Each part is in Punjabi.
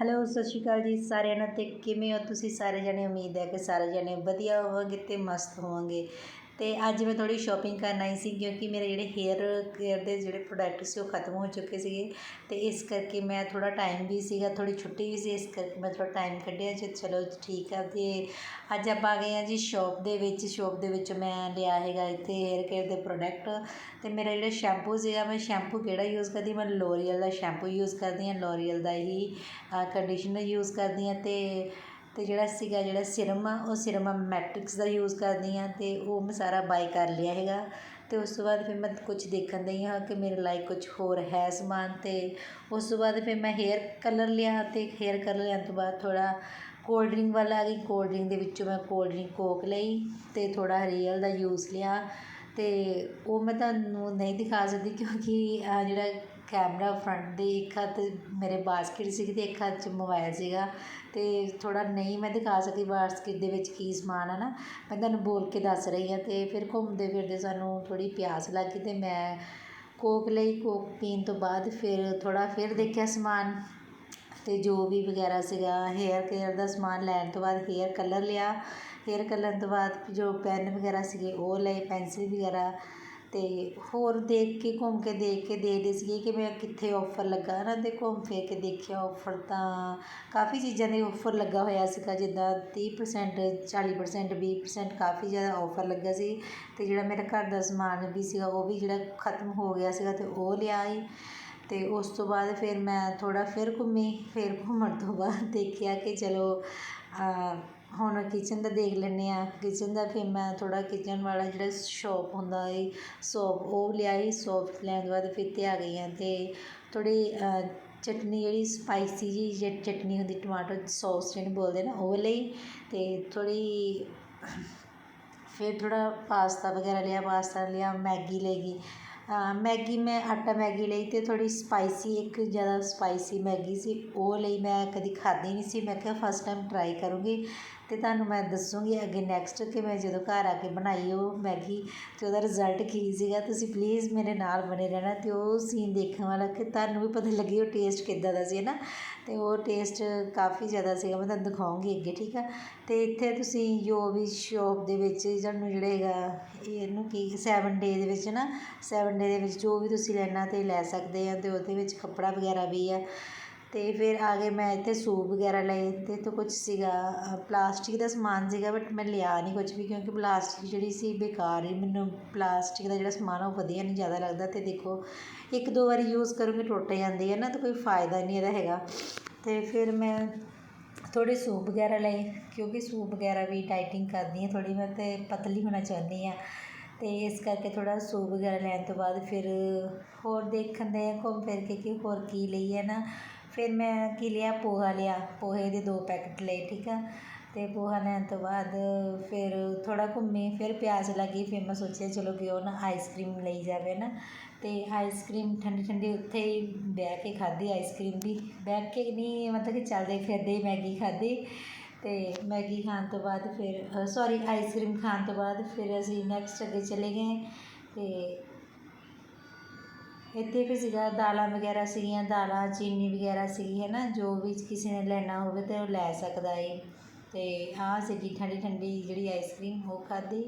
ਹੈਲੋ ਸਤਿ ਸ਼੍ਰੀ ਅਕਾਲ ਜੀ ਸਾਰਿਆਂ ਨੂੰ ਤੇ ਕਿਵੇਂ ਹੋ? ਤੁਸੀਂ ਸਾਰੇ ਜਣੇ? ਉਮੀਦ ਹੈ ਕਿ ਸਾਰੇ ਜਣੇ ਵਧੀਆ ਹੋਵੋਗੇ ਤੇ ਮਸਤ ਹੋਵੋਗੇ। ਅਤੇ ਅੱਜ ਮੈਂ ਥੋੜ੍ਹੀ ਸ਼ੋਪਿੰਗ ਕਰਨ ਆਈ ਸੀ, ਕਿਉਂਕਿ ਮੇਰੇ ਜਿਹੜੇ ਹੇਅਰ ਕੇਅਰ ਦੇ ਜਿਹੜੇ ਪ੍ਰੋਡਕਟ ਸੀ ਉਹ ਖਤਮ ਹੋ ਚੁੱਕੇ ਸੀਗੇ। ਅਤੇ ਇਸ ਕਰਕੇ ਮੈਂ ਥੋੜ੍ਹਾ ਟਾਈਮ ਵੀ ਸੀਗਾ, ਥੋੜ੍ਹੀ ਛੁੱਟੀ ਵੀ ਸੀ, ਇਸ ਕਰਕੇ ਮੈਂ ਥੋੜ੍ਹਾ ਟਾਈਮ ਕੱਢਿਆ ਜੀ ਚਲੋ ਠੀਕ ਆ। ਅਤੇ ਅੱਜ ਆਪਾਂ ਆ ਗਏ ਆ ਜੀ ਸ਼ੋਪ ਦੇ ਵਿੱਚ ਸ਼ੋਪ ਦੇ ਵਿੱਚ ਮੈਂ ਲਿਆ ਹੈਗਾ ਇੱਥੇ ਹੇਅਰ ਕੇਅਰ ਦੇ ਪ੍ਰੋਡਕਟ ਅਤੇ ਮੇਰਾ ਜਿਹੜਾ ਸ਼ੈਂਪੂ ਸੀਗਾ, ਮੈਂ ਸ਼ੈਂਪੂ ਕਿਹੜਾ ਯੂਜ਼ ਕਰਦੀ? ਮੈਂ ਲੋਰੀਅਲ ਦਾ ਸ਼ੈਂਪੂ ਯੂਜ਼ ਕਰਦੀ ਹਾਂ ਲੋਰੀਅਲ ਦਾ ਹੀ ਕੰਡੀਸ਼ਨਰ ਯੂਜ਼ ਕਰਦੀ ਹਾਂ। ਅਤੇ ਤੇ ਜਿਹੜਾ ਸੀਗਾ, ਜਿਹੜਾ ਸਿਰਮ ਆ ਉਹ ਸਿਰਮ ਆ ਮੈਟ੍ਰਿਕਸ ਦਾ ਯੂਜ਼ ਕਰਦੀ ਹਾਂ ਅਤੇ ਉਹ ਮੈਂ ਸਾਰਾ ਬਾਏ ਕਰ ਲਿਆ ਹੈਗਾ। ਅਤੇ ਉਸ ਤੋਂ ਬਾਅਦ ਫਿਰ ਮੈਂ ਕੁਛ ਦੇਖਣ ਦਈ ਹਾਂ ਕਿ ਮੇਰੇ ਲਾਇਕ ਕੁਛ ਹੋਰ ਹੈ ਸਮਾਨ ਅਤੇ ਉਸ ਤੋਂ ਬਾਅਦ ਫਿਰ ਮੈਂ ਹੇਅਰ ਕਲਰ ਲਿਆ ਅਤੇ ਹੇਅਰ ਕਲਰ ਲੈਣ ਤੋਂ ਬਾਅਦ ਥੋੜ੍ਹਾ ਕੋਲਡ ਡਰਿੰਕ ਵੱਲ ਆ ਗਈ। ਕੋਲਡ ਡਰਿੰਕ ਦੇ ਵਿੱਚੋਂ ਮੈਂ ਕੋਲਡ ਡਰਿੰਕ ਕੋਕ ਲਈ ਅਤੇ ਥੋੜ੍ਹਾ ਹਰੀਅਲ ਦਾ ਯੂਜ਼ ਲਿਆ ਅਤੇ ਉਹ ਮੈਂ ਤੁਹਾਨੂੰ ਨਹੀਂ ਦਿਖਾ ਸਕਦੀ ਕਿਉਂਕਿ ਜਿਹੜਾ ਕੈਮਰਾ ਫਰੰਟ ਦੀ ਇੱਕ ਹੱਥ ਮੇਰੇ ਬਾਸਕਿਟ ਸੀਗੀ ਅਤੇ ਇੱਕ ਹੱਥ 'ਚ ਮੋਬਾਇਲ ਸੀਗਾ ਅਤੇ ਥੋੜ੍ਹਾ ਨਹੀਂ ਮੈਂ ਦਿਖਾ ਸਕੀ ਬਾਸਕਿਟ ਦੇ ਵਿੱਚ ਕੀ ਸਮਾਨ ਹੈ ਨਾ, ਮੈਂ ਤੁਹਾਨੂੰ ਬੋਲ ਕੇ ਦੱਸ ਰਹੀ ਹਾਂ ਅਤੇ ਫਿਰ ਘੁੰਮਦੇ ਫਿਰਦੇ ਸਾਨੂੰ ਥੋੜ੍ਹੀ ਪਿਆਸ ਲੱਗ ਗਈ ਅਤੇ ਮੈਂ ਕੋਕ ਲਈ, ਕੋਕ ਪੀਣ ਤੋਂ ਬਾਅਦ ਫਿਰ ਥੋੜ੍ਹਾ ਫਿਰ ਦੇਖਿਆ ਸਮਾਨ ਅਤੇ ਜੋ ਵੀ ਵਗੈਰਾ ਸੀਗਾ ਹੇਅਰ ਕੇਅਰ ਦਾ ਸਮਾਨ ਲੈਣ ਤੋਂ ਬਾਅਦ ਹੇਅਰ ਕਲਰ ਲਿਆ ਹੇਅਰ ਕਲਰ ਤੋਂ ਬਾਅਦ ਜੋ ਪੈੱਨ ਵਗੈਰਾ ਸੀਗੇ ਉਹ ਲਏ ਪੈਨਸਿਲ ਵਗੈਰਾ ਅਤੇ ਹੋਰ ਦੇਖ ਕੇ, ਘੁੰਮ ਕੇ ਦੇਖ ਕੇ ਦੇਖਦੇ ਸੀਗੇ ਕਿ ਮੈਂ ਕਿੱਥੇ ਔਫਰ ਲੱਗਾ। ਨਾ ਅਤੇ ਘੁੰਮ ਫਿਰ ਕੇ ਦੇਖਿਆ ਔਫਰ ਤਾਂ ਕਾਫੀ ਚੀਜ਼ਾਂ ਦੇ ਔਫਰ ਲੱਗਾ ਹੋਇਆ ਸੀਗਾ, ਜਿੱਦਾਂ ਤੀਹ ਪ੍ਰਸੈਂਟ ਚਾਲੀ ਪ੍ਰਸੈਂਟ ਵੀਹ ਪ੍ਰਸੈਂਟ ਕਾਫੀ ਜ਼ਿਆਦਾ ਔਫਰ ਲੱਗਾ ਸੀ ਅਤੇ ਜਿਹੜਾ ਮੇਰਾ ਘਰ ਦਾ ਸਮਾਨ ਵੀ ਸੀਗਾ, ਉਹ ਵੀ ਜਿਹੜਾ ਖਤਮ ਹੋ ਗਿਆ ਸੀਗਾ ਅਤੇ ਉਹ ਲਿਆ ਸੀ। ਤੇ ਉਸ ਤੋਂ ਬਾਅਦ ਫਿਰ ਮੈਂ ਥੋੜ੍ਹਾ ਫਿਰ ਘੁੰਮੀ, ਫਿਰ ਘੁੰਮਣ ਤੋਂ ਬਾਅਦ ਦੇਖਿਆ ਕਿ ਚਲੋ ਹੁਣ ਕਿਚਨ ਦਾ ਦੇਖ ਲੈਂਦੇ ਹਾਂ। ਕਿਚਨ ਦਾ ਫਿਰ ਮੈਂ ਥੋੜ੍ਹਾ ਕਿਚਨ ਵਾਲਾ ਜਿਹੜਾ ਸ਼ੋਪ ਹੁੰਦਾ ਏ ਸੋਪ ਉਹ ਲਿਆਈ ਸੋਪ ਲੈਣ ਤੋਂ ਬਾਅਦ ਫਿਰ ਤੇ ਆ ਗਈ ਹਾਂ ਅਤੇ ਥੋੜ੍ਹੀ ਚਟਨੀ ਜਿਹੜੀ ਸਪਾਈਸੀ ਜਿਹੀ ਜਿਹੜੀ ਚਟਨੀ ਹੁੰਦੀ ਟਮਾਟਰ ਸੋਸ ਜਿਹਨੂੰ ਬੋਲਦੇ ਨਾ, ਉਹ ਲਈ ਅਤੇ ਥੋੜ੍ਹੀ, ਫਿਰ ਥੋੜ੍ਹਾ ਪਾਸਤਾ ਵਗੈਰਾ ਲਿਆ ਪਾਸਤਾ ਲਿਆ, ਮੈਗੀ ਲੈ ਗਈ। ਮੈਗੀ ਮੈਂ, ਆਟਾ ਮੈਗੀ ਲਈ ਅਤੇ ਥੋੜ੍ਹੀ ਸਪਾਈਸੀ ਇੱਕ ਜ਼ਿਆਦਾ ਸਪਾਈਸੀ ਮੈਗੀ ਸੀ, ਉਹ ਲਈ ਮੈਂ ਕਦੀ ਖਾਧੀ ਨਹੀਂ ਸੀ। ਮੈਂ ਕਿਹਾ ਫਸਟ ਟਾਈਮ ਟਰਾਈ ਕਰੂੰਗੀ। ਅਤੇ ਤੁਹਾਨੂੰ ਮੈਂ ਦੱਸੂੰਗੀ ਅੱਗੇ ਨੈਕਸਟ ਕਿ ਮੈਂ ਜਦੋਂ ਘਰ ਆ ਕੇ ਬਣਾਈ ਉਹ ਮੈਗੀ ਅਤੇ ਉਹਦਾ ਰਿਜ਼ਲਟ ਕੀ ਸੀਗਾ। ਤੁਸੀਂ ਪਲੀਜ਼ ਮੇਰੇ ਨਾਲ ਬਣੇ ਰਹਿਣਾ ਅਤੇ ਉਹ ਸੀਨ ਦੇਖਣ ਵਾਲਾ ਕਿ ਤੁਹਾਨੂੰ ਵੀ ਪਤਾ ਲੱਗੇ ਉਹ ਟੇਸਟ ਕਿੱਦਾਂ ਦਾ ਸੀ, ਹੈ ਨਾ? ਅਤੇ ਉਹ ਟੇਸਟ ਕਾਫੀ ਜ਼ਿਆਦਾ ਸੀਗਾ। ਮੈਂ ਤੁਹਾਨੂੰ ਦਿਖਾਉਂਗੀ ਅੱਗੇ, ਠੀਕ ਆ? ਅਤੇ ਇੱਥੇ ਤੁਸੀਂ ਜੋ ਵੀ ਸ਼ੋਪ ਦੇ ਵਿੱਚ ਤੁਹਾਨੂੰ ਜਿਹੜਾ ਹੈਗਾ ਇਹਨੂੰ ਕੀ ਸੈਵਨ ਡੇ ਦੇ ਵਿੱਚ ਨਾ? ਸੈਵਨ ਡੇ ਦੇ ਵਿੱਚ ਜੋ ਵੀ ਤੁਸੀਂ ਲੈਣਾ ਤੇ ਲੈ ਸਕਦੇ ਆ ਤੇ ਉਹਦੇ ਵਿੱਚ ਕੱਪੜਾ ਵਗੈਰਾ ਵੀ ਆ। ਅਤੇ ਫਿਰ ਆ ਗਏ ਮੈਂ ਇੱਥੇ ਸੂਪ ਵਗੈਰਾ ਲਏ ਅਤੇ ਤੋਂ ਕੁਛ ਸੀਗਾ ਪਲਾਸਟਿਕ ਦਾ ਸਮਾਨ ਸੀਗਾ ਬਟ ਮੈਂ ਲਿਆ ਨਹੀਂ ਕੁਛ ਵੀ ਕਿਉਂਕਿ ਪਲਾਸਟਿਕ ਜਿਹੜੀ ਸੀ ਬੇਕਾਰ ਹੀ ਮੈਨੂੰ ਪਲਾਸਟਿਕ ਦਾ ਜਿਹੜਾ ਸਮਾਨ ਉਹ ਵਧੀਆ ਨਹੀਂ ਜ਼ਿਆਦਾ ਲੱਗਦਾ ਅਤੇ ਦੇਖੋ, ਇੱਕ ਦੋ ਵਾਰੀ ਯੂਜ਼ ਕਰੂੰਗੀ ਟੁੱਟ ਜਾਂਦੀ ਹੈ ਨਾ ਤਾਂ ਕੋਈ ਫਾਇਦਾ ਨਹੀਂ ਇਹਦਾ ਹੈਗਾ। ਅਤੇ ਫਿਰ ਮੈਂ ਥੋੜ੍ਹੇ ਸੂਪ ਵਗੈਰਾ ਲਏ, ਕਿਉਂਕਿ ਸੂਪ ਵਗੈਰਾ ਵੀ ਡਾਈਟਿੰਗ ਕਰਦੀ ਹਾਂ ਥੋੜ੍ਹੀ ਮੈਂ ਤੇ ਪਤਲੀ ਹੋਣਾ ਚਾਹੁੰਦੀ ਹਾਂ ਅਤੇ ਇਸ ਕਰਕੇ ਥੋੜ੍ਹਾ ਸੂਪ ਵਗੈਰਾ ਲੈਣ ਤੋਂ ਬਾਅਦ ਫਿਰ ਹੋਰ ਦੇਖਣ ਦੇ ਘੁੰਮ ਫਿਰ ਕੇ ਕਿ ਹੋਰ ਕੀ ਲਈਏ ਨਾ। ਫਿਰ ਮੈਂ ਕੀ ਲਿਆ, ਪੋਹਾ ਲਿਆ। ਪੋਹੇ ਦੇ ਦੋ ਪੈਕਟ ਲਏ, ਠੀਕ ਆ? ਅਤੇ ਪੋਹਾ ਲੈਣ ਤੋਂ ਬਾਅਦ ਫਿਰ ਥੋੜ੍ਹਾ ਘੁੰਮੇ, ਫਿਰ ਪਿਆਸ ਲੱਗੀ, ਫਿਰ ਮੈਂ ਸੋਚਿਆ ਚਲੋ ਕਿਉਂ ਨਾ ਆਈਸ ਆਈਸਕ੍ਰੀਮ ਲਈ ਜਾਵੇ ਨਾ। ਅਤੇ ਆਈਸ ਆਈਸਕ੍ਰੀਮ ਠੰਡੀ ਠੰਡੀ ਉੱਥੇ ਹੀ ਬਹਿ ਕੇ ਖਾਧੀ ਆਈਸ ਆਈਸਕ੍ਰੀਮ ਵੀ। ਬਹਿ ਕੇ ਨਹੀਂ ਮਤਲਬ ਕਿ ਚੱਲਦੇ ਫਿਰਦੇ ਹੀ ਮੈਗੀ ਖਾਧੀ। ਅਤੇ ਮੈਗੀ ਖਾਣ ਤੋਂ ਬਾਅਦ ਫਿਰ ਸੋਰੀ ਆਈਸ ਆਈਸਕ੍ਰੀਮ ਖਾਣ ਤੋਂ ਬਾਅਦ ਫਿਰ ਅਸੀਂ ਨੈਕਸਟ ਅੱਗੇ ਚਲੇ ਗਏ। ਅਤੇ ਇੱਥੇ ਫਿਰ ਸੀਗਾ, ਦਾਲਾਂ ਵਗੈਰਾ ਸੀਗੀਆਂ, ਦਾਲਾਂ, ਚੀਨੀ ਵਗੈਰਾ ਸੀਗੀ ਹੈ ਨਾ ਜੋ ਵੀ ਕਿਸੇ ਨੇ ਲੈਣਾ ਹੋਵੇ ਤਾਂ ਉਹ ਲੈ ਸਕਦਾ ਏ। ਅਤੇ ਆਹ ਸੀਗੀ ਠੰਡੀ ਠੰਡੀ ਜਿਹੜੀ ਆਈਸਕ੍ਰੀਮ ਉਹ ਖਾਧੀ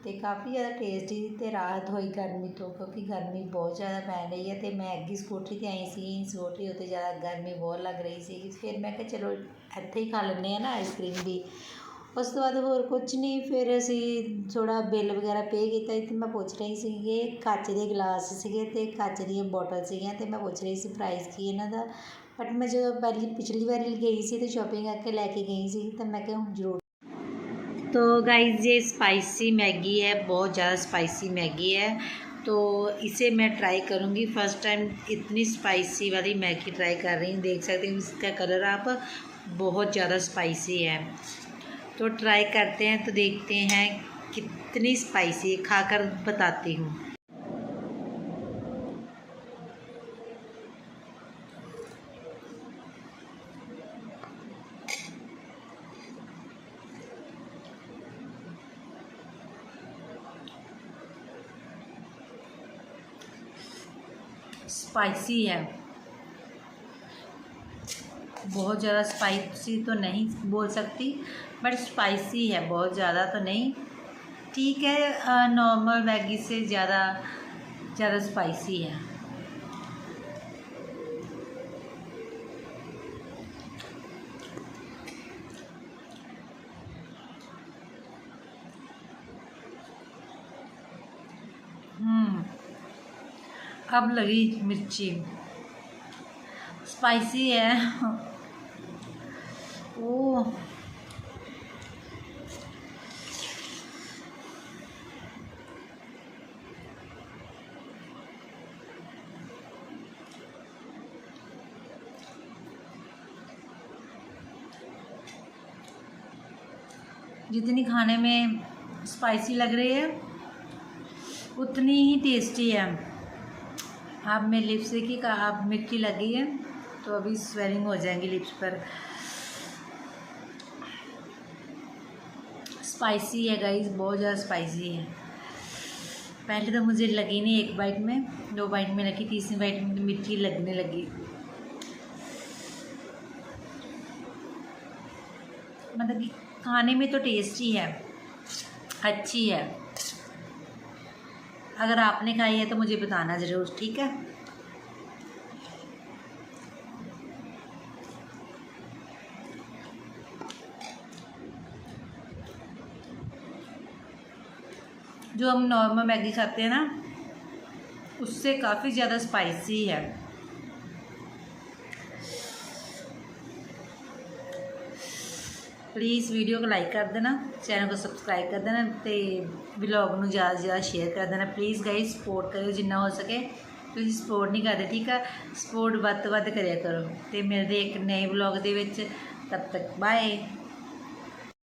ਅਤੇ ਕਾਫੀ ਜ਼ਿਆਦਾ ਟੇਸਟੀ ਅਤੇ ਰਾਹਤ ਹੋਈ ਗਰਮੀ ਤੋਂ, ਕਿਉਂਕਿ ਗਰਮੀ ਬਹੁਤ ਜ਼ਿਆਦਾ ਪੈ ਰਹੀ ਹੈ ਅਤੇ ਮੈਂ ਅੱਗੇ ਸਕੂਟਰੀ 'ਤੇ ਆਈ ਸੀ, ਸਕੂਟਰੀ ਉੱਤੇ ਜ਼ਿਆਦਾ ਗਰਮੀ ਬਹੁਤ ਲੱਗ ਰਹੀ ਸੀ। ਫਿਰ ਮੈਂ ਕਿਹਾ, ਚਲੋ, ਇੱਥੇ ਹੀ ਖਾ ਲੈਂਦੇ ਹਾਂ ਨਾ ਆਈਸਕ੍ਰੀਮ ਵੀ। ਉਸ ਤੋਂ ਬਾਅਦ ਹੋਰ ਕੁਝ ਨਹੀਂ ਫਿਰ ਅਸੀਂ ਥੋੜਾ ਬਿੱਲ ਵਗੈਰਾ ਪੇ ਕੀਤਾ ਇੱਥੇ ਮੈਂ ਪੁੱਛ ਰਹੀ ਸੀਗੇ ਕੱਚ ਦੇ ਗਲਾਸ ਸੀਗੇ ਤੇ ਕੱਚ ਦੀਆਂ ਬੋਟਲ ਸੀਗੀਆਂ ਤੇ ਮੈਂ ਪੁੱਛ ਰਹੀ ਸੀ ਪ੍ਰਾਈਸ ਕੀ ਇਹਨਾਂ ਦਾ ਬਟ ਮੈਂ ਜਦੋਂ ਪਹਿਲੀ ਪਿਛਲੀ ਵਾਰੀ ਗਈ ਸੀ ਤੇ ਸ਼ਾਪਿੰਗ ਕਰਕੇ ਲੈ ਕੇ ਗਈ ਸੀ ਤਾਂ ਮੈਂ ਕਿਹਾ ਹੁਣ ਜ਼ਰੂਰ तो गाइस ये स्पाइसी मैगी है बहुत ज़्यादा स्पाइसी मैगी है तो इसे मैं ट्राई करूँगी फर्स्ट टाइम इतनी स्पाइसी वाली मैगी ट्राई कर रही हूँ देख सकते हैं इसका कलर आप बहुत ज़्यादा स्पाइसी है तो ट्राई करते हैं तो देखते हैं कितनी स्पाइसी खाकर बताती हूँ। स्पाइसी है। बहुत ज़्यादा स्पाइसी तो नहीं बोल सकती बट स्पाइसी है बहुत ज़्यादा तो नहीं। ठीक है नॉर्मल मैगी से ज़्यादा ज़्यादा स्पाइसी है। हम्म अब लगी मिर्ची। स्पाइसी है। जितनी खाने में स्पाइसी लग रही है, उतनी ही टेस्टी है। आप में लिप्स की आप मिर्ची लगी है तो अभी स्वेलिंग हो जाएँगी लिप्स पर। स्पाइसी है गाइस बहुत ज़्यादा स्पाइसी है। पहले तो मुझे लगी नहीं एक बाइट में, दो बाइट में लगी तीसरी बाइट में मिर्ची लगने लगी। मतलब कि खाने में तो टेस्टी है, अच्छी है। अगर आपने खाई है तो मुझे बताना ज़रूर, ठीक है? जो हम नॉर्मल मैगी खाते हैं ना उससे काफ़ी ज़्यादा स्पाइसी है ਪਲੀਜ਼ ਵੀਡੀਓ ਨੂੰ ਲਾਈਕ ਕਰ ਦੇਣਾ ਚੈਨਲ ਨੂੰ ਸਬਸਕ੍ਰਾਈਬ ਕਰ ਦੇਣਾ ਤੇ ਵਲੌਗ ਨੂੰ ਜ਼ਿਆਦਾ ਤੋਂ ਜ਼ਿਆਦਾ ਸ਼ੇਅਰ ਕਰ ਦੇਣਾ ਪਲੀਜ਼ ਗਾਈਸ ਸਪੋਰਟ ਕਰਿਓ ਜਿੰਨਾ ਹੋ ਸਕੇ ਤੁਸੀਂ ਸਪੋਰਟ ਨਹੀਂ ਕਰਦੇ ਠੀਕ ਆ ਸਪੋਰਟ ਵੱਧ ਤੋਂ ਵੱਧ ਕਰਿਆ ਕਰੋ ਤੇ ਮਿਲਦੇ ਇੱਕ ਨਏ ਵਲੌਗ ਦੇ ਵਿੱਚ ਤਬ ਤੱਕ ਬਾਏ